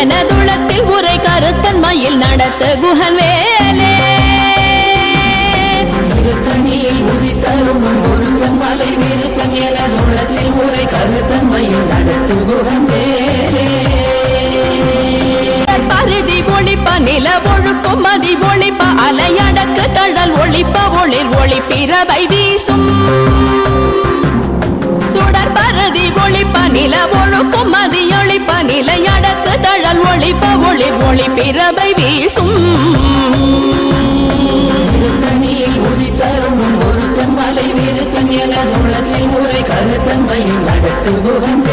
எனதுளத்தில் உரை கருத்தன் மயில் நடத்த குஹன் வேலே திருத்தணியில் உதித்தரும் ஒருத்தன் மலை விருத்தன் எனதுளத்தில் உரை கருத்தன் மயில் நடத்து குஹன் வேலே பருதி ஒழிப்ப நில ஒழுக்கும் மதி ஒளிப்ப ஒளிப்ப ஒளிர் ஒளிப்பிரவை வீசும். சுடர் பருதி ஒளிப்ப நில ஒழுக்கும் மதி ஒளிப்ப நிலை அடக்கு தழல் ஒளிப்ப ஒளிர் ஒளிப்பிரவை வீசும் ஒரு தன் மலை ஒருத்தன் தன் எனது எனதுள்ளத்தில் உரை கருத்தன்மையில் நடத்துகுவன் வேலே